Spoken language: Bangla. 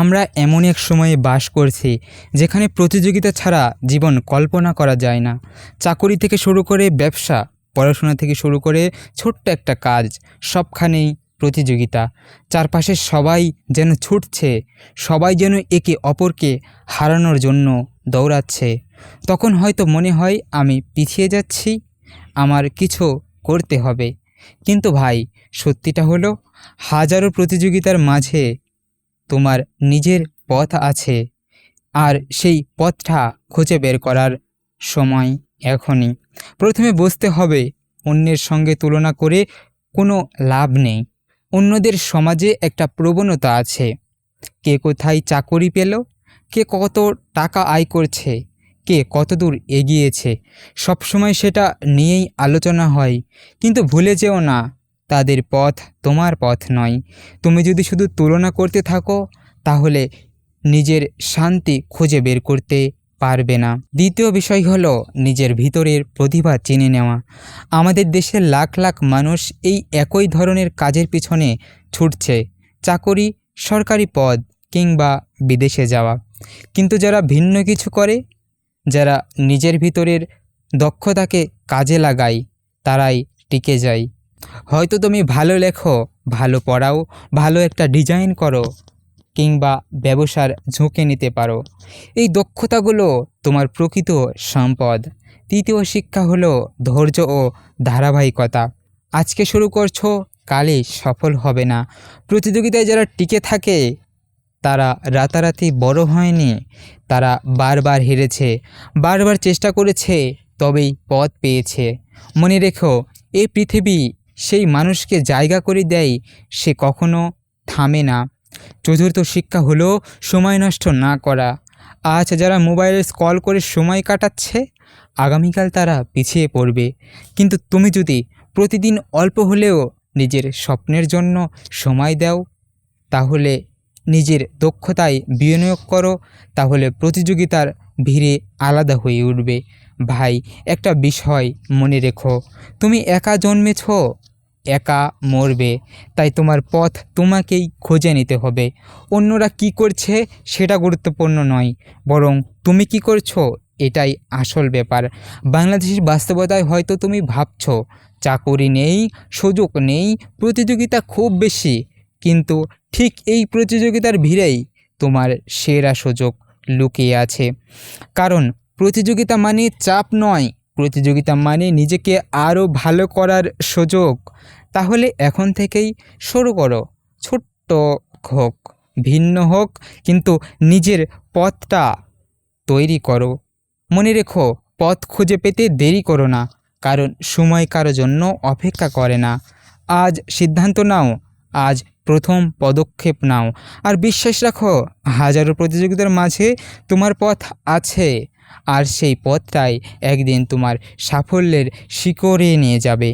আমরা এমন এক সময়ে বাস করছি, যেখানে প্রতিযোগিতা ছাড়া জীবন কল্পনা করা যায় না। চাকরি থেকে শুরু করে ব্যবসা, পড়াশোনা থেকে শুরু করে ছোট্ট একটা কাজ, সবখানেই প্রতিযোগিতা। চারপাশে সবাই যেন ছুটছে, সবাই যেন একে অপরকে হারানোর জন্য দৌড়াচ্ছে। তখন হয়তো মনে হয়, আমি পিছিয়ে যাচ্ছি, আমার কিছু করতে হবে। কিন্তু ভাই, সত্যিটা হলো, হাজারো প্রতিযোগিতার মাঝে তোমার নিজের পথ আছে, আর সেই পথটা খুঁজে বের করার সময় এখনই। প্রথমে বুঝতে হবে, অন্যের সঙ্গে তুলনা করে কোনো লাভ নেই। অন্যদের সমাজে একটা প্রবণতা আছে। কে কোথায় চাকরি পেল, কে কত টাকা আয় করছে, কে কতদূর এগিয়েছে, সবসময় সেটা নিয়েই আলোচনা হয়। কিন্তু ভুলে যেও না তাদের পথ তোমার পথ নয়। তুমি যদি শুধু তুলনা করতে থাকো, তাহলে নিজের শান্তি খুঁজে বের করতে পারবে না। দ্বিতীয় বিষয় হলো নিজের ভিতরের প্রতিভা চিনে নেওয়া। আমাদের দেশের লাখ লাখ মানুষ এই একই ধরনের কাজের পিছনে ছুটছে, চাকরি, সরকারি পদ কিংবা বিদেশে যাওয়া। কিন্তু যারা ভিন্ন কিছু করে, যারা নিজের ভিতরের দক্ষতাকে কাজে লাগায়, তারাই টিকে যায়। হয়তো তুমি ভালো লেখো, ভালো পড়াও, ভালো একটা ডিজাইন করো, কিংবা ব্যবসার ঝুঁকে নিতে পারো। এই দক্ষতাগুলো তোমার প্রকৃত সম্পদ। তৃতীয় শিক্ষা হলো ধৈর্য ও ধারাবাহিকতা। আজকে শুরু করছ, কালই সফল হবে না। প্রতিযোগিতায় যারা টিকে থাকে, তারা রাতারাতি বড় হয়নি, তারা বারবার হেরেছে, বারবার চেষ্টা করেছে, তবেই পথ পেয়েছে। মনে রেখো, এই পৃথিবী সেই মানুষকে জায়গা করে দেয়, সে কখনো থামে না। চতুর্থ শিক্ষা হলো সময় নষ্ট না করা। আজ যারা মোবাইলে স্কল করে সময় কাটাচ্ছে, আগামীকাল তারা পিছিয়ে পড়বে। কিন্তু তুমি যদি প্রতিদিন অল্প হলেও নিজের স্বপ্নের জন্য সময় দাও, তাহলে নিজের দক্ষতায় বিনিয়োগ করো, তাহলে প্রতিযোগিতার ভিড়ে আলাদা হয়ে উঠবে। ভাই, একটা বিষয় মনে রেখো। তুমি একা জন্মেছ একা মরবে। তাই তোমার পথ তোমাকেই খুঁজে নিতে হবে। অন্যরা কি করছে সেটা গুরুত্বপূর্ণ নয়, বরং তুমি কি করছ এটাই আসল ব্যাপার। বাংলাদেশের বাস্তবতায় হয়তো তুমি ভাবছ, চাকরি নেই, সুযোগ নেই, প্রতিযোগিতা খুব বেশি, কিন্তু ঠিক এই প্রতিযোগিতার ভিড়েই তোমার সেরা সুযোগ লুকিয়ে আছে। কারণ প্রতিযোগিতা মানে চাপ নয় প্রতিযোগিতা মানে নিজেকে আরও ভালো করার সুযোগ। তাহলে এখন থেকেই শুরু করো। ছোট্ট হোক, ভিন্ন হোক, কিন্তু নিজের পথটা তৈরি করো। মনে রেখো, পথ খুঁজে পেতে দেরি করো না, কারণ সময় কারও জন্য অপেক্ষা করে না। আজ সিদ্ধান্ত নাও, আজ প্রথম পদক্ষেপ নাও। আর বিশ্বাস রাখো, হাজারো প্রতিযোগিতার মাঝে তোমার পথ আছে। আর সেই পথটাই একদিন তোমার সাফল্যের শিকড়ে নিয়ে যাবে।